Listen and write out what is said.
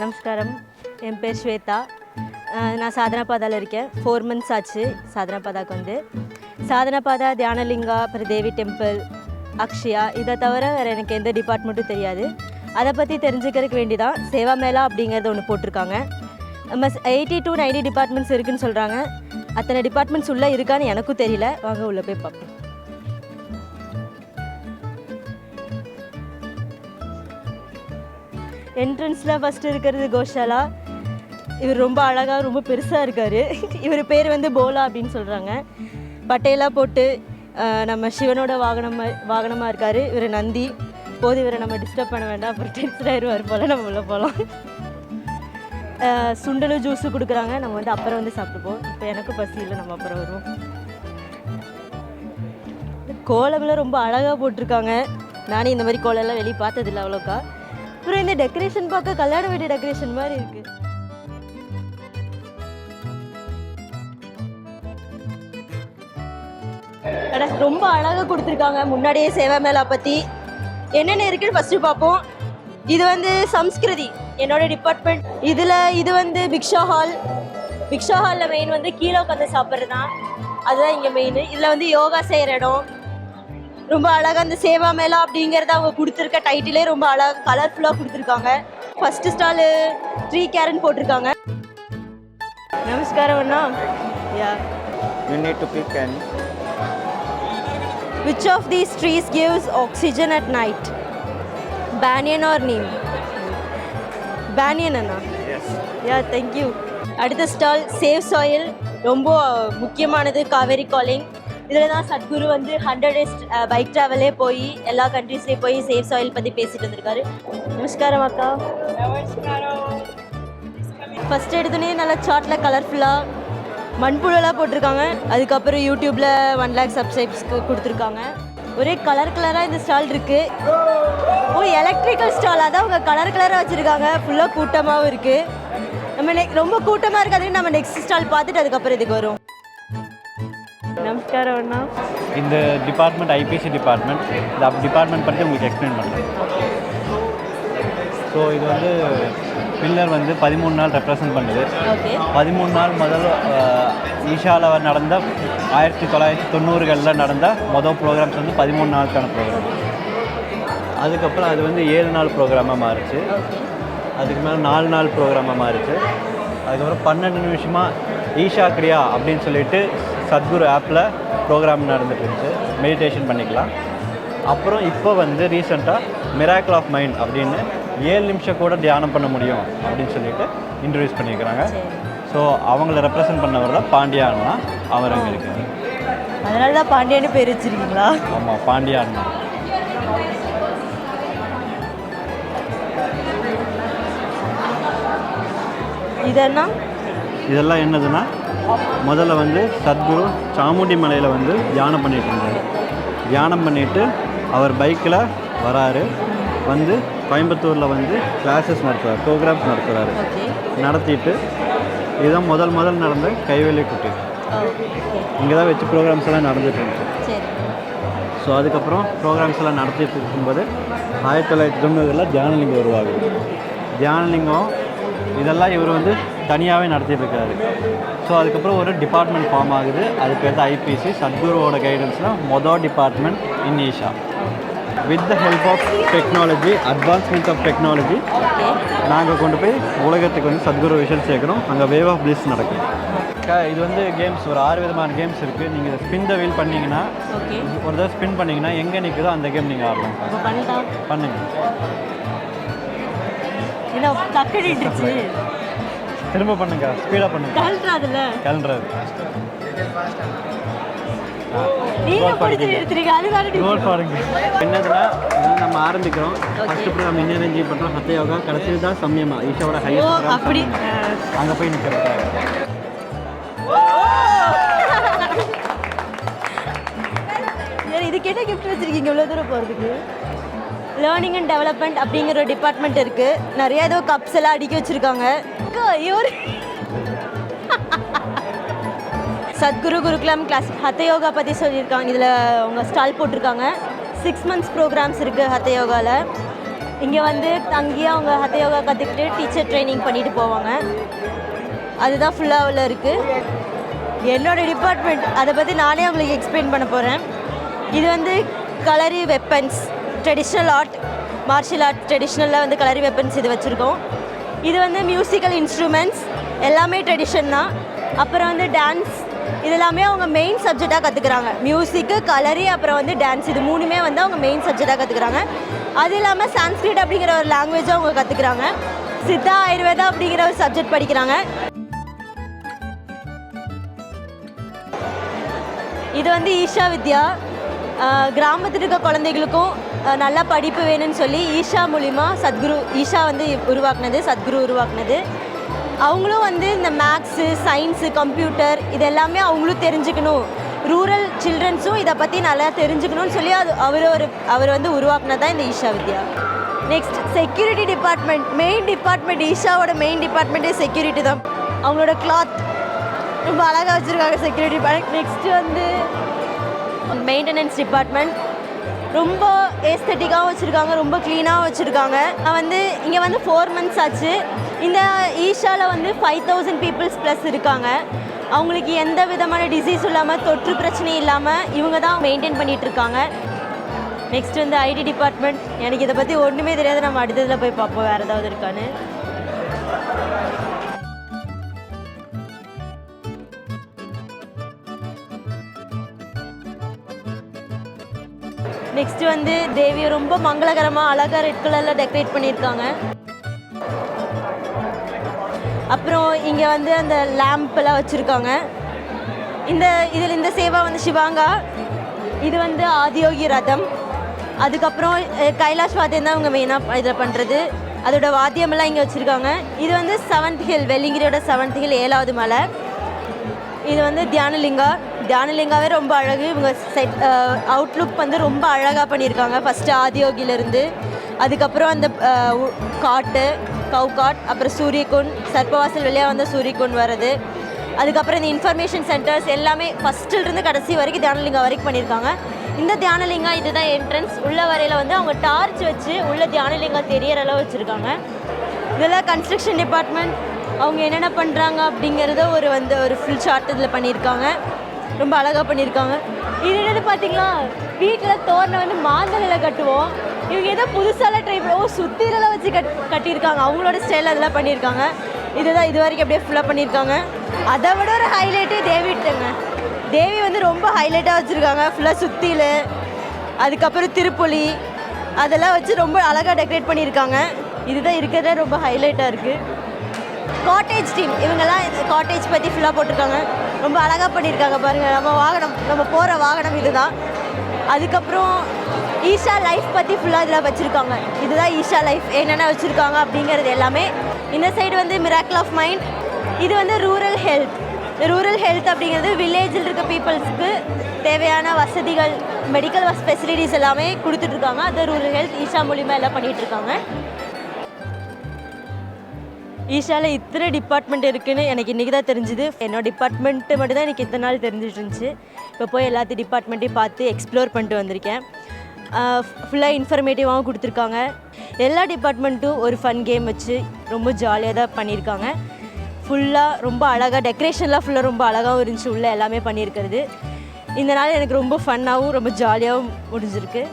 நமஸ்காரம். என் பேர் ஸ்வேதா. நான் சாதனா பாதாவில் இருக்கேன். ஃபோர் மந்த்ஸ் ஆச்சு சாதனா பாதாக்கு வந்து. சாதனா பாதா தியானலிங்கா அப்புறம் தேவி டெம்பிள் அக்ஷயா இதை தவிர வேறு எனக்கு எந்த டிபார்ட்மெண்ட்டும் தெரியாது. அதை பற்றி தெரிஞ்சுக்கிறதுக்கு வேண்டி தான் சேவா மேலா அப்படிங்கிறத ஒன்று போட்டிருக்காங்க. நம்ம எயிட்டி டு 90 டிபார்ட்மெண்ட்ஸ் இருக்குதுன்னு சொல்கிறாங்க அத்தனை டிபார்ட்மெண்ட்ஸ் உள்ளே இருக்கான்னு எனக்கும் தெரியல. வாங்க உள்ளே போய் பார்ப்போம். என்ட்ரன்ஸில் ஃபஸ்ட்டு இருக்கிறது கோஷாலா. இவர் ரொம்ப அழகாக ரொம்ப பெருசாக இருக்கார். இவர் பேர் வந்து போலா அப்படின்னு சொல்கிறாங்க பட்டையெல்லாம் போட்டு நம்ம சிவனோட வாகனம் வாகனமாக இருக்கார். இவர் நந்தி. போது இவரை நம்ம டிஸ்டர்ப் பண்ண வேண்டாம். அப்புறம் டென்ஷன் ஆயிடுவார் போல். நம்ம உள்ளே போகலாம் சுண்டலும் ஜூஸு கொடுக்குறாங்க. நம்ம வந்து அப்புறம் வந்து சாப்பிட்டுப்போம். இப்போ எனக்கும் பசி இல்லை. நம்ம அப்புறம் வருவோம். கோலமெல்லாம் ரொம்ப அழகாக போட்டிருக்காங்க. நானே இந்த மாதிரி கோலம்லாம் வெளியே பார்த்ததில்ல அவ்வளோக்கா. அப்புறம் இந்த டெக்கரேஷன் பார்க்க கல்யாண வீடு டெக்கரேஷன் மாதிரி இருக்கு. ரொம்ப அழகாக கொடுத்துருக்காங்க. முன்னாடியே சேவை மேலா பற்றி என்னென்ன இருக்குன்னு ஃபஸ்ட்டு பார்ப்போம். இது வந்து சம்ஸ்கிருதி என்னோட டிபார்ட்மெண்ட் இதில் இது வந்து பிக்ஷா ஹால் பிக்ஷா ஹாலில் மெயின் வந்து கீழே உட்காந்து சாப்பிட்றது தான் அதுதான் இங்கே மெயின் இதில் வந்து யோகா செய்கிற இடம். ரொம்ப அழகாக அந்த சேவா மேளா அப்படிங்கிறத அவங்க கொடுத்துருக்க டைட்டிலே ரொம்ப அழகாக கலர்ஃபுல்லாக கொடுத்துருக்காங்க. ஃபர்ஸ்ட் ஸ்டாலு ட்ரீ கேரன் போட்டிருக்காங்க. நமஸ்காரம் அண்ணா. Yeah any. Which of these trees gives oxygen at night banyan or neem banyan Anna. Yeah thank you அடுத்த ஸ்டால் சேவ் சாயில் ரொம்ப முக்கியமானது காவேரி காலிங் இதில் தான் சத்குரு வந்து ஹண்ட்ரட் டேஸ் பைக் ட்ராவலே போய் எல்லா கண்ட்ரீஸ்லேயும் போய் சேவ் சாயில் பற்றி பேசிட்டு வந்திருக்காரு. நமஸ்காரம் அக்கா. ஃபஸ்ட் எடுத்தோடனே நல்லா சார்ட்டில் கலர்ஃபுல்லாக மண்புழலாம் போட்டிருக்காங்க. அதுக்கப்புறம் யூடியூப்பில் ஒன் லேக் சப்ஸ்கிரைப்ஸ்க்கு கொடுத்துருக்காங்க. ஒரே கலர் கலராக இந்த ஸ்டால் இருக்குது ஓ எலக்ட்ரிக்கல் ஸ்டால் அதான் அவங்க கலர் கலராக வச்சுருக்காங்க. ஃபுல்லாக கூட்டமாகவும் இருக்குது நம்ம நெக் ரொம்ப கூட்டமாக இருக்காதுன்னு நம்ம நெக்ஸ்ட் ஸ்டால் பார்த்துட்டு அதுக்கப்புறம் இதுக்கு வரும் நமஸ்காரம் அண்ணா. இந்த டிபார்ட்மெண்ட் ஐபிசி டிபார்ட்மெண்ட் இந்த டிபார்ட்மெண்ட் பற்றி உங்களுக்கு எக்ஸ்பிளைன் பண்ணுறேன் ஸோ இது வந்து பில்லர் வந்து பதிமூணு நாள் ரெப்ரசன்ட் பண்ணுது. பதிமூணு நாள் முதல் ஈஷாவில் நடந்த ஆயிரத்தி தொள்ளாயிரத்தி தொண்ணூறுகளில் நடந்த மொதல் ப்ரோக்ராம்ஸ் வந்து பதிமூணு நாளுக்கான ப்ரோக்ராம் அதுக்கப்புறம் அது வந்து ஏழு நாள் ப்ரோக்ராமாக மாறுச்சு. அதுக்கு மேலே நாலு நாள் ப்ரோக்ராமாக மாறுச்சு. அதுக்கப்புறம் பன்னெண்டு நிமிஷமாக ஈஷா கிரியா அப்படின்னு சொல்லிட்டு சத்குரு ஆப்பில் ப்ரோக்ராம் நடந்துட்டு இருந்துச்சு மெடிடேஷன் பண்ணிக்கலாம். அப்புறம் இப்போ வந்து ரீசெண்டாக மிராக்கிள் ஆஃப் மைண்ட் அப்படின்னு ஏழு நிமிஷம் கூட தியானம் பண்ண முடியும் அப்படின்னு சொல்லிட்டு இன்ட்ரடியூஸ் பண்ணியிருக்கிறாங்க. ஸோ அவங்கள ரெப்ரசன்ட் பண்ணவர் தான் பாண்டியா அண்ணா. அவர் அங்கே இருக்காரு. அதனால தான் பாண்டியன்னு பேர் வச்சிருக்கீங்களா? ஆமாம் பாண்டியா அண்ணா. இதென்னா? இதெல்லாம் என்னதுன்னா முதல்ல வந்து சத்குரு சாமுண்டி மலையில் வந்து தியானம் பண்ணிட்டு இருந்தார். தியானம் பண்ணிட்டு அவர் பைக்கில் வராரு. வந்து கோயம்புத்தூரில் வந்து கிளாஸஸ் நடத்துகிறார் ப்ரோக்ராம்ஸ் நடத்துகிறாரு நடத்திட்டு இதுதான் முதல் முதல் நடந்த கைவேலி குட்டி. ஓகே இங்கே தான் வச்சு ப்ரோக்ராம்ஸ் எல்லாம் நடந்துட்டு இருந்துச்சு ஸோ அதுக்கப்புறம் ப்ரோக்ராம்ஸ் எல்லாம் நடத்திட்டு இருக்கும்போது ஆயிரத்தி தொள்ளாயிரத்தி தொண்ணூறில் தியானலிங்கம் உருவாகுது. தியானலிங்கம் இதெல்லாம் இவர் வந்து தனியாகவே நடத்திட்டு இருக்காரு ஸோ அதுக்கப்புறம் ஒரு டிபார்ட்மெண்ட் ஃபார்ம் ஆகுது. அது பேர் தான் ஐபிசி சத்குருவோட கைடன்ஸில் மொதல் department in Isha with the help of technology advancement of technology நாங்கள் கொண்டு போய் உலகத்துக்கு வந்து சத்குரு விஷயம் சேர்க்குறோம் அங்கே வேவ் ஆஃப் பிளிஸ் நடக்கும். இது வந்து கேம்ஸ் ஒரு ஆறு விதமான கேம்ஸ் இருக்குது நீங்கள் இதை ஸ்பின் த வீல் பண்ணீங்கன்னா ஒரு தடவை ஸ்பின் பண்ணீங்கன்னா எங்கே நிற்குதோ அந்த கேம் நீங்கள் ஆடலாம். இப்போ என்ன தக்கடிட்டுச்சு திரும்ப பண்ணுங்க ஸ்பீடாக பண்ணுங்க. கழட்டுறாதுல்ல கிளம்புறது நீங்க எடுத்துறீங்க அதுதானே கோல் பாருங்க. என்னதுன்னா நம்ம ஆரம்பிக்கிறோம். ஃபர்ஸ்ட் நம்ம இன்னும் என்ஜாய் பண்ணுறோம் ஹத்த யோகா கடைசியில் தான் சம்யமா ஈஷாவோட அப்படி. அங்கே போய் சரி இதுக்கு என்ன கிஃப்ட் வச்சிருக்கீங்க இவ்வளோ தூரம் போகிறதுக்கு லேர்னிங் அண்ட் டெவலப்மெண்ட் அப்படிங்கிற ஒரு டிபார்ட்மெண்ட் இருக்குது நிறைய ஏதோ கப்ஸ் எல்லாம் அடுக்கி வச்சுருக்காங்க. இவர் சத்குரு குருகுலம் கிளாஸ் ஹத்த யோகா பற்றி சொல்லியிருக்காங்க. இதில் அவங்க ஸ்டால் போட்டிருக்காங்க. சிக்ஸ் மந்த்ஸ் ப்ரோக்ராம்ஸ் இருக்குது ஹத்த யோகாவில் இங்கே வந்து தங்கி அவங்க ஹத்த யோகா கற்றுக்கிட்டு டீச்சர் ட்ரைனிங் பண்ணிட்டு போவாங்க. அதுதான் ஃபுல்லாக உள்ள இருக்குது என்னோட டிபார்ட்மெண்ட் அதை பற்றி நானே உங்களுக்கு எக்ஸ்பிளைன் பண்ண போகிறேன் இது வந்து Kalari weapons traditional art martial art ட்ரெடிஷ்னலில் வந்து கலரி வெப்பன்ஸ் இது வச்சுருக்கோம். இது வந்து மியூசிக்கல் இன்ஸ்ட்ருமெண்ட்ஸ் எல்லாமே ட்ரெடிஷன் தான். அப்புறம் வந்து டான்ஸ் இது எல்லாமே அவங்க மெயின் சப்ஜெக்டாக கற்றுக்குறாங்க மியூசிக்கு கலரி அப்புறம் வந்து டான்ஸ் இது மூணுமே வந்து அவங்க மெயின் சப்ஜெக்டாக கற்றுக்குறாங்க அது இல்லாமல் சான்ஸ்கிரிட் அப்படிங்கிற ஒரு லாங்குவேஜும் அவங்க கற்றுக்குறாங்க சித்தா ஆயுர்வேதா அப்படிங்கிற ஒரு சப்ஜெக்ட் படிக்கிறாங்க. இது வந்து ஈஷா வித்யா கிராமத்தில் இருக்க குழந்தைகளுக்கும் நல்ல படிப்பு வேணும்னு சொல்லி ஈஷா மூலிமா சத்குரு ஈஷா வந்து உருவாக்குனது சத்குரு உருவாக்குனது. அவங்களும் வந்து இந்த மேக்ஸு சயின்ஸு கம்ப்யூட்டர் இது எல்லாமே அவங்களும் தெரிஞ்சுக்கணும். ரூரல் சில்ட்ரன்ஸும் இதை பற்றி நல்லா தெரிஞ்சுக்கணும்னு சொல்லி அது அவர் ஒரு அவர் வந்து உருவாக்குனது தான் இந்த Isha Vidya. Next security department main department ஈஷாவோட main டிபார்ட்மெண்ட்டே செக்யூரிட்டி தான். அவங்களோட கிளாத் ரொம்ப அழகாக வச்சுருக்காங்க செக்யூரிட்டி டிபார்ட்மெண்ட் நெக்ஸ்ட் வந்து மெயின்டெனன்ஸ் டிபார்ட்மெண்ட் ரொம்ப ஏஸ்தட்டிக்காகவும் வச்சுருக்காங்க ரொம்ப க்ளீனாகவும் வச்சுருக்காங்க. நான் வந்து இங்கே வந்து ஃபோர் மந்த்ஸ் ஆச்சு. இந்த ஈஷாவில் வந்து ஃபைவ் தௌசண்ட் பீப்புள்ஸ் ப்ளஸ் இருக்காங்க. அவங்களுக்கு எந்த விதமான டிசீஸ் இல்லாமல் தொற்று பிரச்சனை இல்லாமல் இவங்க தான் மெயின்டைன் பண்ணிகிட்ருக்காங்க நெக்ஸ்ட் வந்து ஐடி டிபார்ட்மெண்ட் எனக்கு இதை பற்றி ஒன்றுமே தெரியாது. நம்ம அடுத்ததில் போய் பார்ப்போம். வேறு ஏதாவது இருக்கான்னு. நெக்ஸ்ட் வந்து தேவியை ரொம்ப மங்களகரமாக அழகாக ரெட் கலரில் டெக்கரேட் பண்ணியிருக்காங்க. அப்புறம் இங்கே வந்து அந்த லேம்பெல்லாம் வச்சுருக்காங்க. இந்த இதில் இந்த சேவா வந்து சிவாங்கா. இது வந்து ஆதியோகி ரதம். அதுக்கப்புறம் கைலாஷ் வாத்தியம் தான் அவங்க மெயினாக இதில் பண்ணுறது அதோட வாத்தியமெல்லாம் இங்கே வச்சுருக்காங்க. இது வந்து செவன்த் ஹில் வெள்ளிங்கிரியோட செவன்த் ஹில் ஏழாவது மலை. இது வந்து தியானலிங்கா. தியானலிங்காவே ரொம்ப அழகு. இவங்க செட் அவுட்லுக் வந்து ரொம்ப அழகாக பண்ணியிருக்காங்க. ஃபஸ்ட்டு ஆதியோகியிலேருந்து. அதுக்கப்புறம் அந்த காட்டு கவுகாட் அப்புறம் சூரியகுண்ட் சர்ப்பவாசல் வழியாக வந்த சூரியகுண்ட் வர்றது. அதுக்கப்புறம் இந்த இன்ஃபர்மேஷன் சென்டர்ஸ் எல்லாமே ஃபஸ்ட்டிலிருந்து கடைசி வரைக்கும் தியானலிங்கா வரைக்கும் பண்ணியிருக்காங்க. இந்த தியானலிங்கா இதுதான் என்ட்ரன்ஸ் உள்ள வரையில் வந்து அவங்க டார்ச் வச்சு உள்ள தியானலிங்கா தெரியற அளவு வச்சுருக்காங்க. இதெல்லாம் கன்ஸ்ட்ரக்ஷன் டிபார்ட்மெண்ட் அவங்க என்னென்ன பண்ணுறாங்க அப்படிங்கிறத ஒரு வந்து ஒரு ஃபுல் ஷார்ட் இதில் பண்ணியிருக்காங்க. ரொம்ப அழகாக பண்ணியிருக்காங்க. இது என்னது பார்த்தீங்களா? வீட்டில் தோரணை வந்து மாந்தலையில் கட்டுவோம். இவங்க ஏதோ புதுசாலாம் ட்ரை பண்ணுவோம் சுத்திரலாம் வச்சு கட் கட்டியிருக்காங்க. அவங்களோட ஸ்டைல் அதெல்லாம் பண்ணியிருக்காங்க. இதுதான் இது வரைக்கும் அப்படியே ஃபுல்லாக பண்ணியிருக்காங்க. அதை விட ஒரு ஹைலைட்டே தேவிட்டுங்க தேவி வந்து ரொம்ப ஹைலைட்டாக வச்சுருக்காங்க. ஃபுல்லாக சுத்தியில். அதுக்கப்புறம் திருப்புலி. அதெல்லாம் வச்சு ரொம்ப அழகாக டெக்கரேட் பண்ணியிருக்காங்க. இதுதான் இருக்கிறதே ரொம்ப ஹைலைட்டாக இருக்குது காட்டேஜ் டீம் இவங்கெல்லாம் காட்டேஜ் பற்றி ஃபுல்லாக போட்டிருக்காங்க. ரொம்ப அழகாக பண்ணியிருக்காங்க பாருங்கள் நம்ம வாகனம் நம்ம போகிற வாகனம் இதுதான். அதுக்கப்புறம் ஈஷா லைஃப் பற்றி ஃபுல்லாக இதில் வச்சுருக்காங்க. இதுதான் ஈஷா லைஃப். என்னென்ன வச்சுருக்காங்க அப்படிங்கிறது எல்லாமே. இந்த சைடு வந்து மிராக்கிள் ஆஃப் மைண்ட் இது வந்து ரூரல் ஹெல்த் ரூரல் ஹெல்த் அப்படிங்கிறது வில்லேஜில் இருக்க பீப்புள்ஸ்க்கு தேவையான வசதிகள் மெடிக்கல் ஃபெசிலிட்டிஸ் எல்லாமே கொடுத்துட்ருக்காங்க அது ரூரல் ஹெல்த் ஈஷா மூலிமா எல்லாம் பண்ணிகிட்டு இருக்காங்க. ஈஷாவில் இத்தனை டிபார்ட்மெண்ட் இருக்குன்னு எனக்கு இன்றைக்கி தான் தெரிஞ்சுது. என்னோட டிபார்ட்மெண்ட்டு மட்டும் தான் எனக்கு இத்தனை நாள் தெரிஞ்சிட்டு இருந்துச்சு. இப்போ போய் எல்லாத்து டிபார்ட்மெண்ட்டையும் பார்த்து எக்ஸ்ப்ளோர் பண்ணிட்டு வந்திருக்கேன். ஃபுல்லாக இன்ஃபர்மேட்டிவாகவும் கொடுத்துருக்காங்க. எல்லா டிபார்ட்மெண்ட்டும் ஒரு ஃபன் கேம் வச்சு ரொம்ப ஜாலியாக தான் பண்ணியிருக்காங்க. ஃபுல்லாக ரொம்ப அழகாக டெக்கரேஷன்லாம் ஃபுல்லாக ரொம்ப அழகாகவும் இருந்துச்சு. உள்ளே எல்லாமே பண்ணியிருக்கிறது. இந்த நாள் எனக்கு ரொம்ப ஃபன்னாகவும் ரொம்ப ஜாலியாகவும் முடிஞ்சிருக்கு.